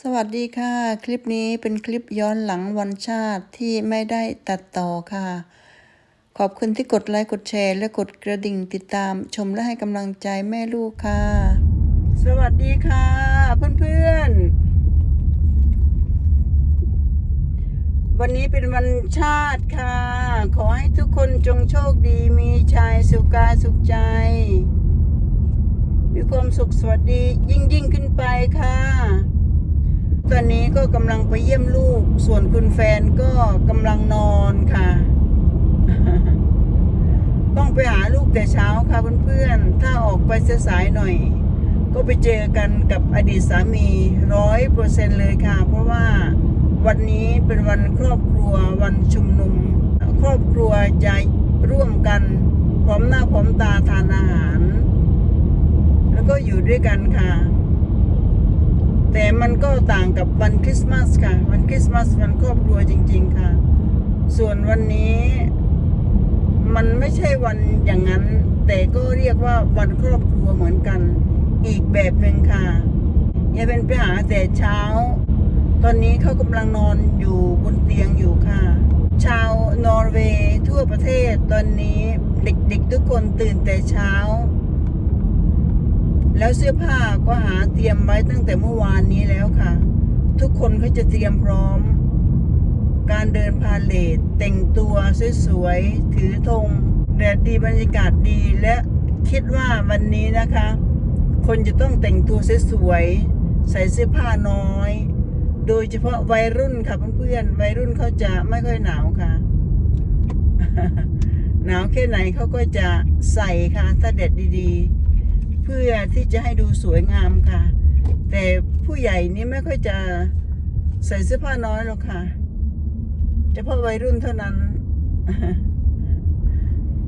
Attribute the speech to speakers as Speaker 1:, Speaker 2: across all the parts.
Speaker 1: สวัสดีค่ะ คลิปนี้เป็นคลิปย้อนหลังวันชาติที่ไม่ได้ตัดต่อค่ะ ขอบคุณที่กดไลค์กดแชร์ และกดกระดิ่งติดตามชมและให้กำลังใจแม่ลูกค่ะ สวัสดีค่ะ เพื่อนๆ วันนี้เป็นวันชาติค่ะ ขอให้ทุกคนจงโชคดีมีชัยสุขกายสุขใจ มีความสุขสวัสดียิ่งยิ่งขึ้นไปค่ะ ตอนนี้ก็กำลังไปเยี่ยมลูก ส่วนคุณแฟนก็กำลังนอนค่ะ ต้องไปหาลูกแต่เช้าค่ะเพื่อนๆ ถ้าออกไปสายหน่อย ก็ไปเจอกันกับอดีตสามีร้อยเปอร์เซ็นเลยค่ะ เพราะว่าวันนี้เป็นวันครอบครัววันชุมนุม ครอบครัวจะร่วมกันพร้อมหน้าพร้อมตาทานอาหาร แล้วก็อยู่ด้วยกันค่ะ แต่มันก็ต่างกับวันคริสต์มาสค่ะ วันคริสต์มาสวันครอบครัวจริง ๆ ค่ะ ส่วนวันนี้มันไม่ใช่วันอย่างนั้น แต่ก็เรียกว่าวันครอบครัวเหมือนกัน อีกแบบหนึ่งค่ะยายเป็นไปหาแต่เช้า ตอนนี้เขากำลังนอนอยู่บนเตียงอยู่ค่ะ ชาวนอร์เวย์ทั่วประเทศตอนนี้เด็กๆทุกคนตื่นแต่เช้า แล้วเสื้อผ้าก็หาเตรียมไว้ตั้งแต่เมื่อวานนี้แล้วค่ะ ทุกคนเขาจะเตรียมพร้อม การเดินพาเลทแต่งตัวสวยๆถือธงแดดดีบรรยากาศดีและคิดว่าวันนี้นะคะ คนจะต้องแต่งตัวสวยๆใส่เสื้อผ้าน้อย โดยเฉพาะวัยรุ่นค่ะเพื่อนๆวัยรุ่นเขาจะไม่ค่อยหนาวค่ะ หนาวแค่ไหนเขาก็จะใส่ค่ะถ้าแดดดีๆ เพื่อที่จะให้ดูสวยงามค่ะ แต่ผู้ใหญ่นี่ไม่ค่อยจะใส่เสื้อผ้าน้อยหรอกค่ะเฉพาะวัยรุ่นเท่านั้น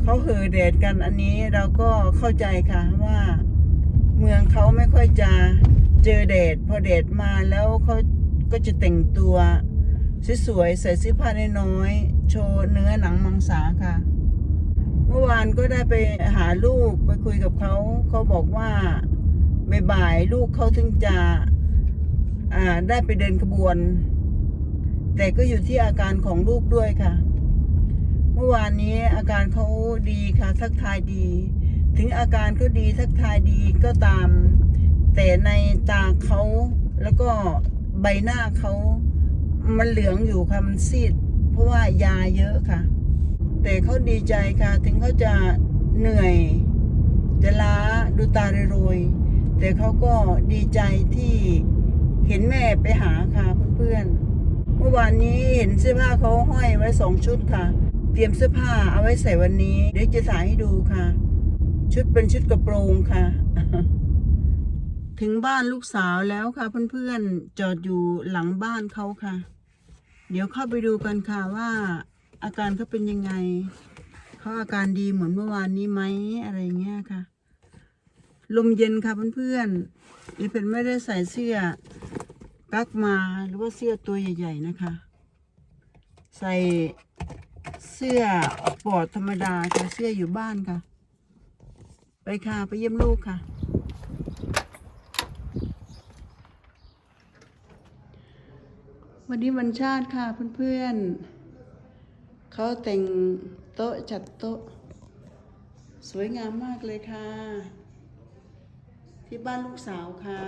Speaker 1: เขาเห่อแดดกันอันนี้เราก็เข้าใจค่ะว่า เมืองเขาไม่ค่อยจะเจอแดดพอแดดมาแล้วเขาก็จะแต่งตัวสวยๆใส่เสื้อผ้าน้อยๆโชว์เนื้อหนังมังสาค่ะ มื่อวานก็ได้ไปหาลูกไปคุยกับเขาเขาบอกว่าบ่ายลูกเขาถึงจะอ่าได้ไปเดินขบวน แต่ก็อยู่ที่อาการของลูกด้วยค่ะ เมื่อวานนี้อาการเขาดีค่ะทักทายดี ถึงอาการเขาดีทักทายดีก็ตาม แต่ในตาเขาแล้วก็ใบหน้าเขามันเหลืองอยู่ค่ะมันซีด เพราะว่ายาเยอะค่ะ แต่เขาดีใจค่ะ ถึงเขาจะเหนื่อย จะล้าดูตาโรย แต่เขาก็ดีใจที่เห็นแม่ไปหาค่ะเพื่อนๆ เมื่อวานนี้เห็นเสื้อผ้าเขาห้อยไว้สองชุดค่ะ เตรียมเสื้อผ้าเอาไว้ใส่วันนี้ เดี๋ยวจะถ่ายให้ดูค่ะ ชุดเป็นชุดกระโปรงค่ะ ถึงบ้านลูกสาวแล้วค่ะเพื่อนๆ จอดอยู่หลังบ้านเขาค่ะ เดี๋ยวเข้าไปดูกันค่ะว่า อาการเขาเป็นยังไงเขาอาการดีเหมือนเมื่อวานนี้ไหมอะไรเงี้ยค่ะ ลมเย็นค่ะเพื่อนๆอีเป็นไม่ได้ใส่เสื้อกั๊กมาหรือว่าเสื้อตัวใหญ่ ๆ นะคะ ใส่เสื้อปอดธรรมดาค่ะเสื้ออยู่บ้านค่ะ ไปค่ะไปเยี่ยมลูกค่ะวันนี้วันชาติค่ะเพื่อนๆ เขาแต่งโต๊ะจัดโต๊ะ สวยงามมากเลยค่ะ ที่บ้านลูกสาวค่ะ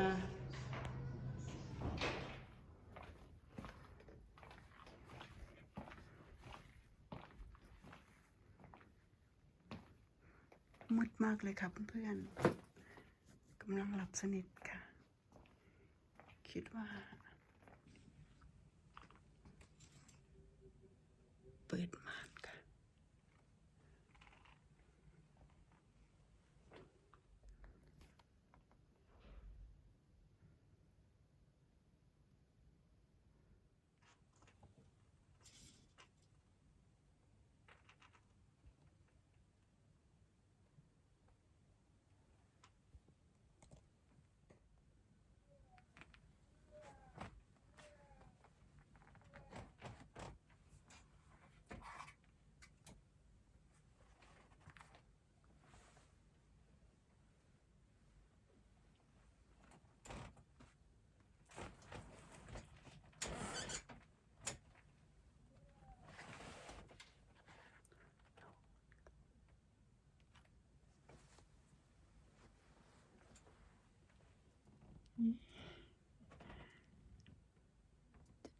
Speaker 1: มืดมากเลยค่ะเพื่อนๆกำลังหลับสนิทค่ะ คิดว่า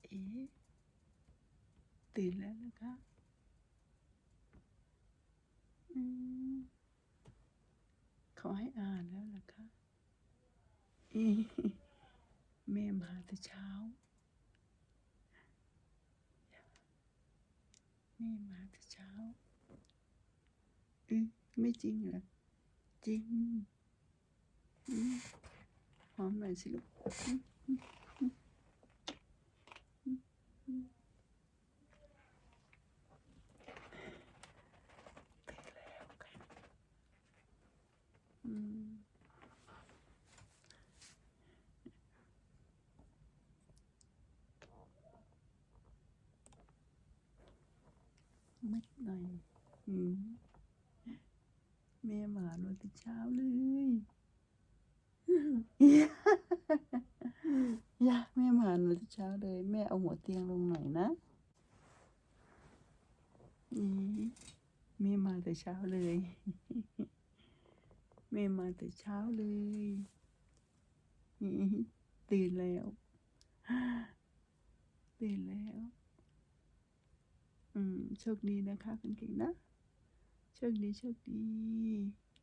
Speaker 1: เอ๊ตื่นแล้วนะคะอืเขาให้อ่านแล้วเหรอคะแม่มาแต่เช้าแม่มาแต่เช้าอ๊ะไม่จริงเหรอจริงอื หอมหน่อยสิลูกอืมอืมอืมอืมอืมตื่นแล้วค่ะอืมมืดหน่อยอืมแม่มาหนูแต่เช้าเลยอ ย่าแม่มาหนูแต่เช้าเลย แม่เอาหัวเตียงลงหน่อยนะนี่แม่มาแต่เช้าเลยแม่มาแต่เช้าเลยตื่นแล้วตื่นแล้ว อืมโชคดีนะคะคุณเก่งนะโชคดีโชคดี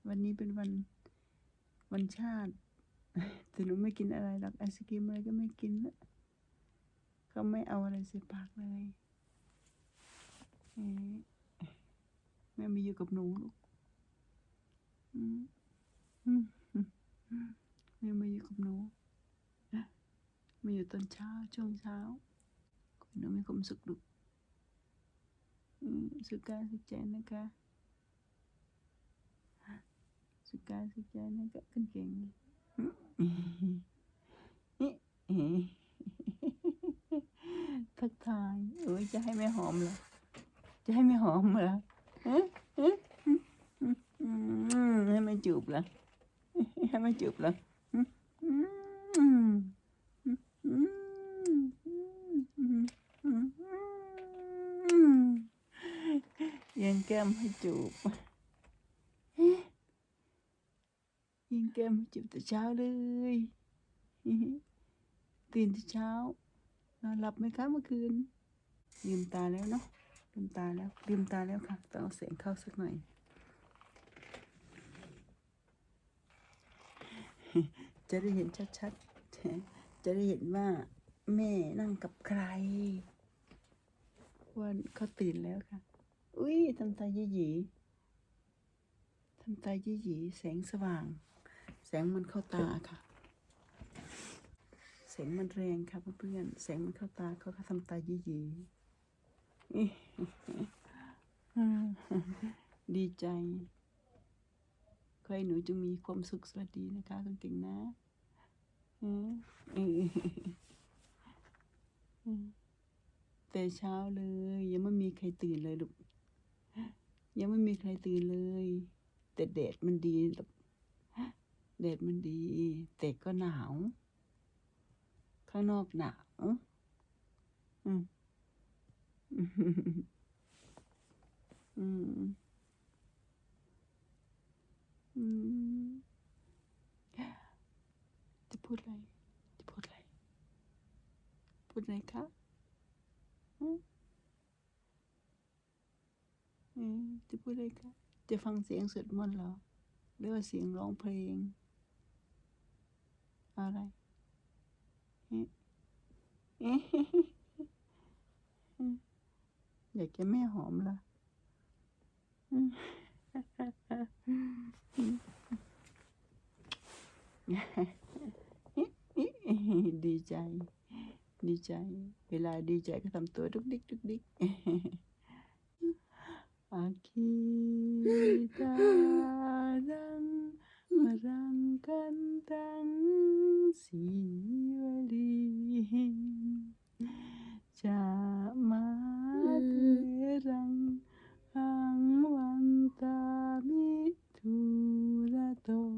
Speaker 1: วันนี้เป็นวันวันชาติ แต่หนูไม่กินอะไรหรอกไอศกรีมอะไรก็ไม่กินละเขาไม่เอาอะไรใส่ปากเลยเอแม่มาอยู่กับหนูลูกแม่มาอยู่กับหนูมาอยู่ตอนเช้าช่วงเช้าขอให้หนูมีความสุขลูกอืมสุขกายสุขใจนะคะสุกายสุกใจนะก็ขึ้นเก่ง ทักทายเอ้ยจะให้แม่หอมเหรอ จะให้แม่หอมเหรอฮะฮะอืมให้แม่จูบเหรอ ให้แม่จูบเหรอยังแก้มให้จูบ ยิงแก้มจิบแต่เช้าเลย ตื่นแต่เช้านอนหลับไหมคะเมื่อคืนลืมตาแล้วเนาะลืมตาแล้วลืมตาแล้วค่ะต้องเอาเสียงเข้าสักหน่อย จะได้เห็นชัดๆ จะได้เห็นว่าแม่นั่งกับใครวันเขาตื่นแล้วค่ะ อุ้ยทำตาหยีทำตาหยีแสงสว่าง งมันเข้าตาค่ะ แสงมันแรงค่ะเพื่อนๆแสงมันเข้าตาเขาก็ทำตาหยีๆอิดีใจขอให้หนูจงมีความสุขสวัสดีนะคะคุณติงนะอืมอืมแต่เช้าเลย ยังไม่มีใครตื่นเลยลูกยังไม่มีใครตื่นเลย แต่แดดมันดีลูก แดดมันดี แต่ก็หนาว ข้างนอกหนาวอืมอืมอืมจะพูดอะไร จะพูดอะไร พูดอะไรคะอืมอืมจะพูดอะไรคะจะฟังเสียงสวดมนต์เหรอหรือว่าเสียงร้องเพลง อะไรเอ๊ะเอ๊ะอยากจะแม่หอมเหรออืมดีใจ ดีใจ เวลาดีใจก็ทำตัวดุกดิกดุกดิก Akidang merangkantang siwaling Jamaterang ang wantami tulato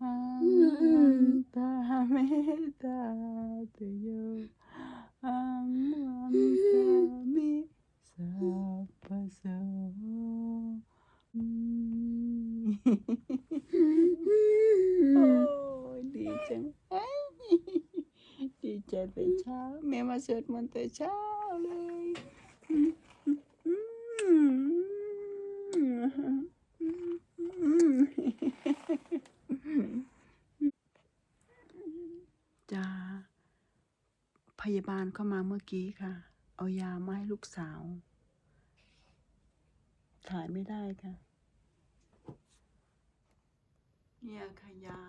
Speaker 1: ang wantami tatayo ang wantami sa paso โอ้ยดีจังเอ้ยใจแต่เช้าแม่มาสวดมนต์แต่เช้าเลยจ้าพยาบาลเข้ามาเมื่อกี้ค่ะ เอายามาให้ลูกสาว ถ่ายไม่ได้ค่ะ เนี่ยค่ะยา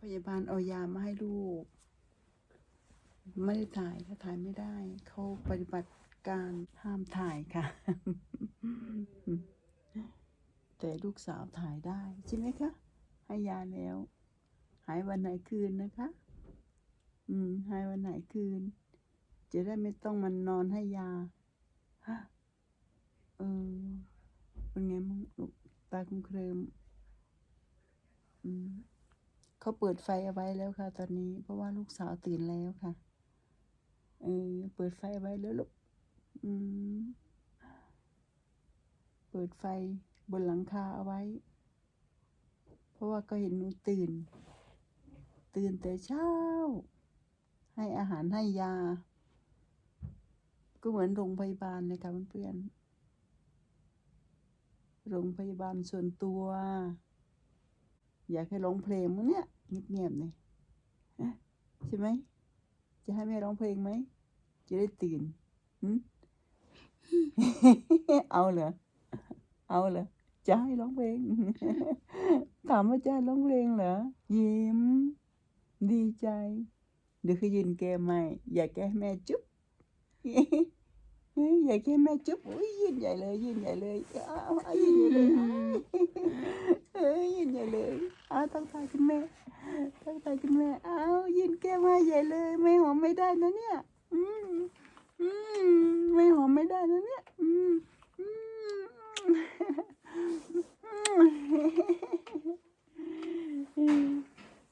Speaker 1: พยาบาลเอายามาให้ลูก ไม่ได้ถ่ายค่ะถ่ายไม่ได้ เขาปฏิบัติการห้ามถ่ายค่ะ แต่ลูกสาวถ่ายได้ ใช่ไหมคะ ให้ยาแล้ว หายวันไหนคืนนะคะ อืม หายวันไหนคืน จะได้ไม่ต้องมันนอนให้ยาฮะเออเป็นไงมั่งลูกตาคุ้มเคลิมอืมเขาเปิดไฟเอาไว้แล้วค่ะ ตอนนี้ เพราะว่าลูกสาวตื่นแล้วค่ะเออเปิดไฟไว้แล้วลูกอืมเปิดไฟบนหลังคาเอาไว้ เพราะว่าก็เห็นหนูตื่น ตื่นแต่เช้า ให้อาหารให้ยา ก็เหมือนโรงพยาบาลเลยค่ะเพื่อนๆโรงพยาบาลส่วนตัว อยากให้ร้องเพลงมั้งเนี่ยเงียบๆเนี่ยฮะใช่ไหม จะให้แม่ร้องเพลงไหม จะได้ตื่นเอาเหรอ เอาเหรอ จะให้ร้องเพลง ถามว่าจะให้ร้องเพลงเหรอ ยิ้ม ดีใจ เดี๋ยวคือยืนแกใหม่ อยากแกให้แม่จุ๊บ อยากให้แม่จุ๊บอุ้ยยืนใหญ่เลยยืนใหญ่เลยอ้าวอ้าวยืนใหญ่เลยเอ้ยยืนใหญ่เลยอ้าวทักทายคุณแม่ทักทายคุณแม่อ้าวยืนแก้มให้ใหญ่เลยไม่หอมไม่ได้นะเนี่ยอืมอืมไม่หอมไม่ได้นะเนี่ยอืมอืม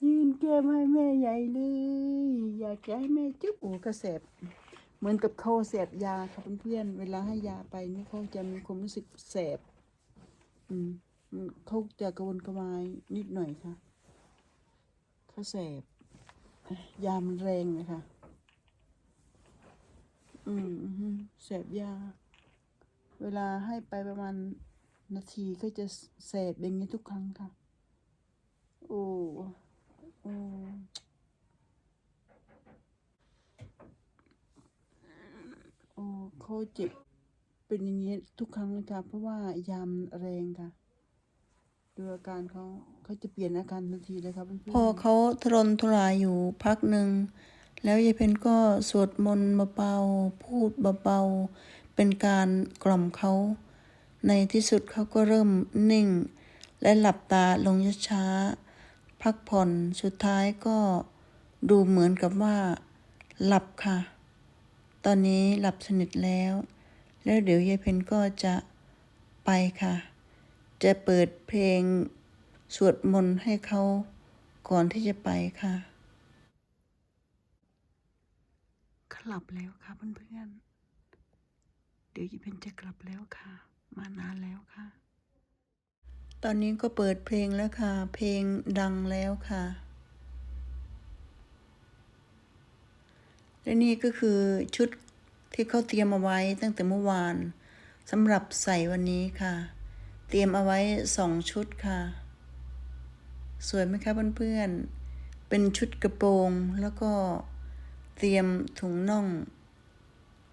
Speaker 1: ยืนแก้มให้แม่ใหญ่เลย อยากจะให้แม่จุ๊บโอ้กระแสบ เหมือนกับเขาเสพยาค่ะเพื่อนๆเวลาให้ยาไปนี่เขาจะมีความรู้สึกแสบ อืมเขาจะกระวนกระวายนิดหน่อยค่ะเขาแสบ ยามันแรงเลยค่ะ อืมแสบยา เวลาให้ไปประมาณนาทีก็จะแสบอย่างนี้ทุกครั้งค่ะ โอ้ โอ้ เขาเจ็บเป็นอย่างนี้ทุกครั้งเลยค่ะเพราะว่ายามแรงค่ะ ดูอาการเขาเขาจะเปลี่ยนอาการทันทีเลยครับพอเขาทรนทรายอยู่พักหนึ่ง แล้วยายเพนก็สวดมนต์เบาๆพูดเบาๆเป็นการกล่อมเขาในที่สุดเขาก็เริ่มนิ่ง และหลับตาลงช้าๆพักผ่อนสุดท้ายก็ดูเหมือนกับว่า หลับค่ะ ตอนนี้หลับสนิทแล้ว แล้วเดี๋ยวยายเพนก็จะไปค่ะ จะเปิดเพลงสวดมนต์ให้เขาก่อนที่จะไปค่ะเขาหลับแล้วค่ะเพื่อนๆ เดี๋ยวยายเพนจะกลับแล้วค่ะ มานานแล้วค่ะ ตอนนี้ก็เปิดเพลงแล้วค่ะ เพลงดังแล้วค่ะ และนี่ก็คือชุดที่เขาเตรียมเอาไว้ตั้งแต่เมื่อวานสำหรับใส่วันนี้ค่ะ เตรียมเอาไว้สองชุดค่ะ สวยไหมคะเพื่อนๆ เป็นชุดกระโปรงแล้วก็เตรียมถุงน่อง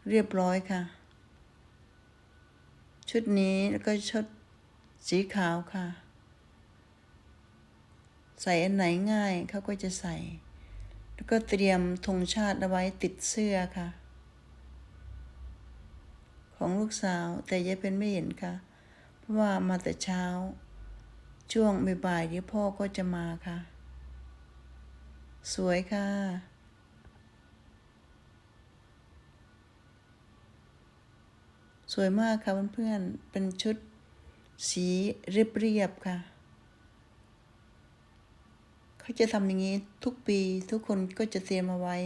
Speaker 1: เรียบร้อยค่ะ ชุดนี้แล้วก็ชุดสีขาวค่ะ ใส่อันไหนง่ายเขาก็จะใส่ แล้วก็เตรียมธงชาติเอาไว้ติดเสื้อค่ะ ของลูกสาวแต่ยายเป็นไม่เห็นค่ะ เพราะว่ามาแต่เช้า ช่วงบ่ายๆเดี๋ยวพ่อก็จะมาค่ะ สวยค่ะสวยมากค่ะเพื่อนๆ เป็นชุดสีเรียบๆค่ะ เขาจะทำอย่างนี้ทุกปีทุกคนก็จะเตรียมเอาไว้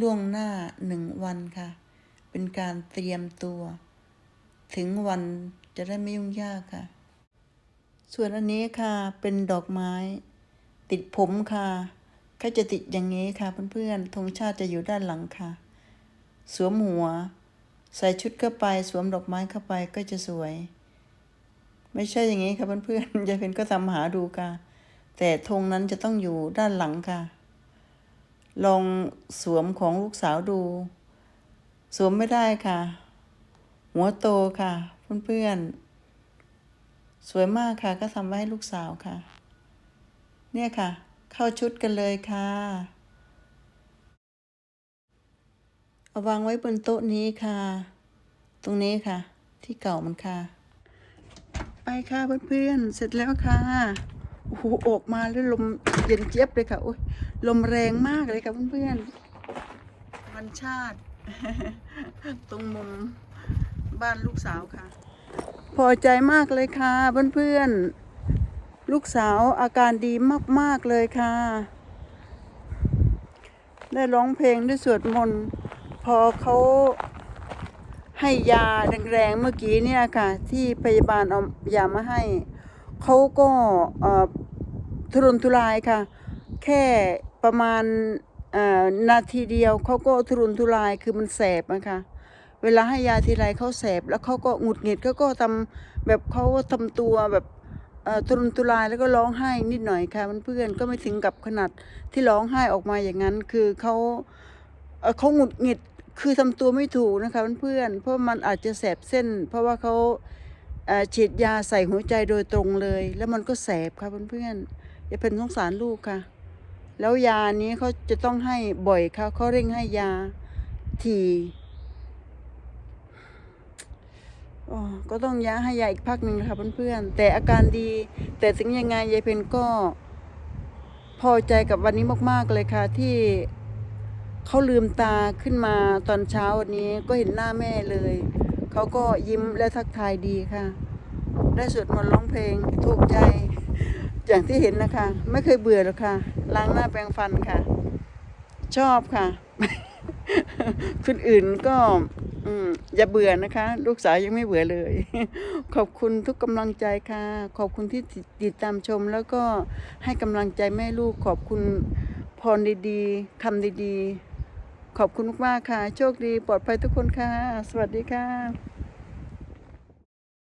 Speaker 1: ล่วงหน้าหนึ่งวันค่ะ เป็นการเตรียมตัว ถึงวันจะได้ไม่ยุ่งยากค่ะ ส่วนอันนี้ค่ะเป็นดอกไม้ ติดผมค่ะก็จะติดอย่างนี้ค่ะเพื่อนๆธงชาติจะอยู่ด้านหลังค่ะ สวมหัว ใส่ชุดเข้าไป สวมดอกไม้เข้าไปก็จะสวย ไม่ใช่อย่างนี้ค่ะเพื่อนๆยายเพนก็ทำหาดูค่ะ แต่ธงนั้นจะต้องอยู่ด้านหลังค่ะ ลองสวมของลูกสาวดู สวมไม่ได้ค่ะ หัวโตค่ะ เพื่อนๆ สวยมากค่ะ ก็ทำไว้ให้ลูกสาวค่ะ เนี่ยค่ะ เข้าชุดกันเลยค่ะ เอาวางไว้บนโต๊ะนี้ค่ะ ตรงนี้ค่ะ ที่เก่ามันค่ะ ไปค่ะเพื่อนๆ เสร็จแล้วค่ะ โอ้โหออกมาแล้วลมเย็นเจี๊ยบเลยค่ะโอ้ยลมแรงมากเลยค่ะเพื่อนๆวันชาติ ตรงมุมบ้านลูกสาวค่ะ พอใจมากเลยค่ะเพื่อนๆ ลูกสาวอาการดีมากๆเลยค่ะ ได้ร้องเพลงได้สวดมนต์พอเขาให้ยาแรงๆเมื่อกี้เนี่ยค่ะ ที่พยาบาลเอายามาให้เขาก็เอ่อ ทุรนทุรายค่ะ แค่ประมาณนาทีเดียวเขาก็ทุรนทุรายคือมันแสบนะคะเวลาให้ยาทีไรเขาแสบแล้วเขาก็หงุดหงิดเขาก็ทำแบบเขาทำตัวแบบทุรนทุรายแล้วก็ร้องไห้นิดหน่อยค่ะเพื่อนก็ไม่ถึงกับขนาดที่ร้องไห้ออกมาอย่างนั้น คือเขาเขาหงุดหงิดคือทำตัวไม่ถูกนะคะเพื่อนเพราะมันอาจจะแสบเส้น เพราะว่าเขาฉีดยาใส่หัวใจโดยตรงเลย แล้วมันก็แสบค่ะเพื่อนๆ อย่าเป็นสงสารลูกค่ะ แล้วยานี้เขาจะต้องให้บ่อยค่ะเขาเร่งให้ยาทีก็ต้องยาให้ยาอีกพักหนึ่งนะคะเพื่อนๆแต่อาการดี แต่ถึงยังไงยายเพนก็ พอใจกับวันนี้มากๆเลยค่ะ ที่เขาลืมตาขึ้นมาตอนเช้าวันนี้ก็เห็นหน้าแม่เลย เขาก็ยิ้มและทักทายดีค่ะ ได้สวดมนต์ร้องเพลงถูกใจ อย่างที่เห็นนะคะ ไม่เคยเบื่อหรอกค่ะ ล้างหน้าแปรงฟันค่ะ ชอบค่ะ คนอื่นก็อืมอย่าเบื่อนะคะ ลูกสาวยังไม่เบื่อเลย ขอบคุณทุกกำลังใจค่ะ ขอบคุณที่ติดตามชม แล้วก็ให้กำลังใจแม่ลูก ขอบคุณพรดีๆคำดีๆ ขอบคุณมากค่ะ โชคดีปลอดภัยทุกคนค่ะ สวัสดีค่ะ